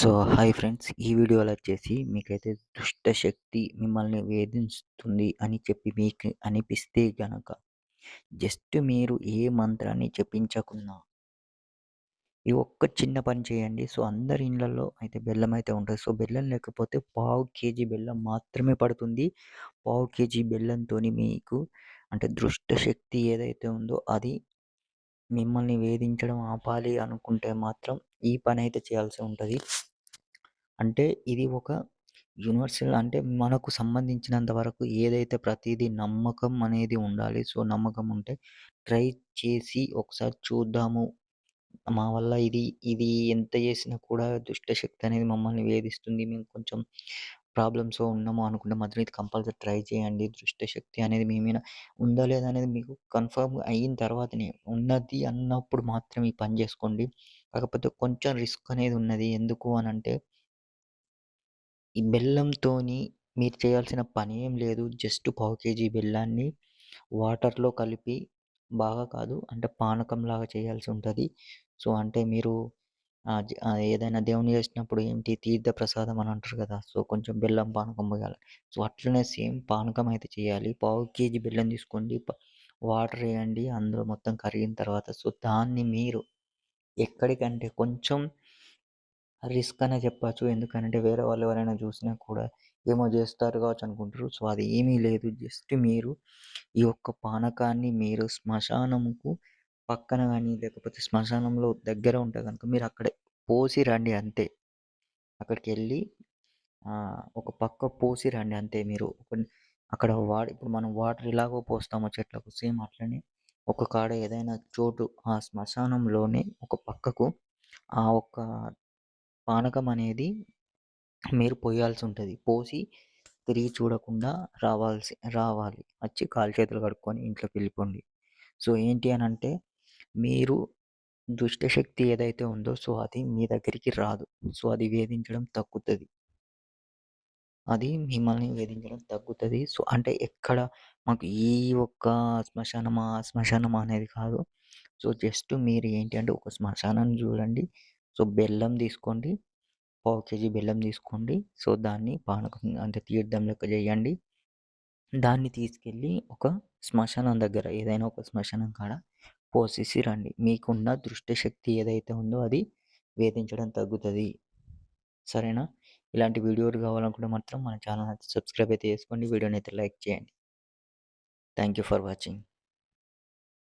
So, hi friends. ఈ వీడియోలో వచ్చేసి మీకైతే దుష్ట శక్తి మిమ్మల్ని వేధిస్తుంది అని చెప్పి మీకు అనిపిస్తే గనక జస్ట్ మీరు ఏ మంత్రాన్ని జపించకున్నా ఈ ఒక్క చిన్న పని చేయండి. సో, అందరి ఇళ్ళల్లో అయితే బెల్లం అయితే ఉంటుంది సో, బెల్లం లేకపోతే పావు కేజీ బెల్లం మాత్రమే పడుతుంది. పావు కేజీ బెల్లంతోని మీకు అంటే దృష్ట శక్తి ఏదైతే ఉందో అది మిమ్మల్ని వేధించడం ఆపాలి అనుకుంటే మాత్రం ఈ పని అయితే చేయాల్సి ఉంటుంది అంటే ఇది ఒక యూనివర్సల్ అంటే మనకు సంబంధించినంత వరకు ఏదైతే ప్రతిదీ నమ్మకం అనేది ఉండాలి. సో, నమ్మకం ఉంటే ట్రై చేసి ఒకసారి చూద్దాము. మా వల్ల ఇది ఇది ఎంత చేసినా కూడా దుష్టశక్తి అనేది మమ్మల్ని వేధిస్తుంది. మేము కొంచెం ప్రాబ్లమ్స్‌లో ఉన్నాము అనుకుంటే మాత్రం ఇది కంపల్సరీ ట్రై చేయండి. దృష్ట శక్తి అనేది మీ మీద ఉందా లేదా అనేది మీకు కన్ఫర్మ్ అయిన తర్వాతనే ఉన్నది అన్నప్పుడు మాత్రం ఈ పని చేసుకోండి. కాకపోతే కొంచెం రిస్క్ అనేది ఉన్నది. ఎందుకు అని అంటే ఈ బెల్లంతోని మీరు చేయాల్సిన పని ఏం లేదు. జస్ట్ పావు కేజీ బెల్లాన్ని వాటర్‌లో కలిపి బాగా కాదు అంటే పానకంలాగా చేయాల్సి ఉంటుంది సో, అంటే మీరు ఏదైనా దేవుని చేసినప్పుడు ఏంటి తీర్థ ప్రసాదం అని అంటారు కదా! సో, కొంచెం బెల్లం పానకం పోయాలి. సో, అట్లనే సేమ్ పానకం అయితే చేయాలి. పావు కేజీ బెల్లం తీసుకోండి. వాటర్ వేయండి అందులో మొత్తం కరిగిన తర్వాత సో, దాన్ని మీరు ఎక్కడికంటే కొంచెం రిస్క్ అనే చెప్పచ్చు ఎందుకంటే వేరే వాళ్ళు ఎవరైనా చూసినా కూడా ఏమో చేస్తారు కావచ్చు అనుకుంటారు. సో, అది ఏమీ లేదు. జస్ట్ మీరు ఈ యొక్క పానకాన్ని మీరు శ్మశానంకు పక్కన కానీ లేకపోతే శ్మశానంలో దగ్గర ఉంటే కనుక మీరు అక్కడే పోసి రండి అంతే. అక్కడికి వెళ్ళి ఒక పక్క పోసి రండి అంతే మీరు. అక్కడ వా ఇప్పుడు మనం వాటర్ ఇలాగో పోస్తామో చెట్లకు సేమ్ అట్లనే ఒక కాడ ఏదైనా చోటు ఆ శ్మశానంలోనే ఒక పక్కకు ఆ ఒక్క పానకం అనేది మీరు పోయాల్సి ఉంటుంది పోసి తిరిగి చూడకుండా రావాల్సి రావాలి. వచ్చి కాలు చేతులు కడుక్కొని ఇంట్లోకి వెళ్ళిపోండి. సో, ఏంటి అని అంటే మీరు దుష్టశక్తి ఏదైతే ఉందో సో, అది మీ దగ్గరికి రాదు. సో, అది వేధించడం తగ్గుతుంది అది మిమ్మల్ని వేధించడం తగ్గుతుంది సో, అంటే ఎక్కడ మాకు ఈ ఒక్క శ్మశానమా, శ్మశానమా అనేది కాదు. సో, జస్ట్ మీరు ఏంటి అంటే ఒక శ్మశానాన్ని చూడండి. సో, బెల్లం తీసుకోండి. పావు కేజీ బెల్లం తీసుకోండి. సో, దాన్ని పానకం అంటే తీర్థం లెక్క చేయండి. దాన్ని తీసుకెళ్ళి ఒక శ్మశానం దగ్గర ఏదైనా ఒక శ్మశానం కాడ పోసేసి రండి. మీకున్న దృష్ట శక్తి ఏదైతే ఉందో అది వేధించడం తగ్గుతుంది సరేనా? ఇలాంటి వీడియోలు కావాలనుకుంటే మాత్రం మన ఛానల్ అయితే సబ్స్క్రైబ్ అయితే చేసుకోండి. వీడియోని అయితే లైక్ చేయండి. Thank you for watching.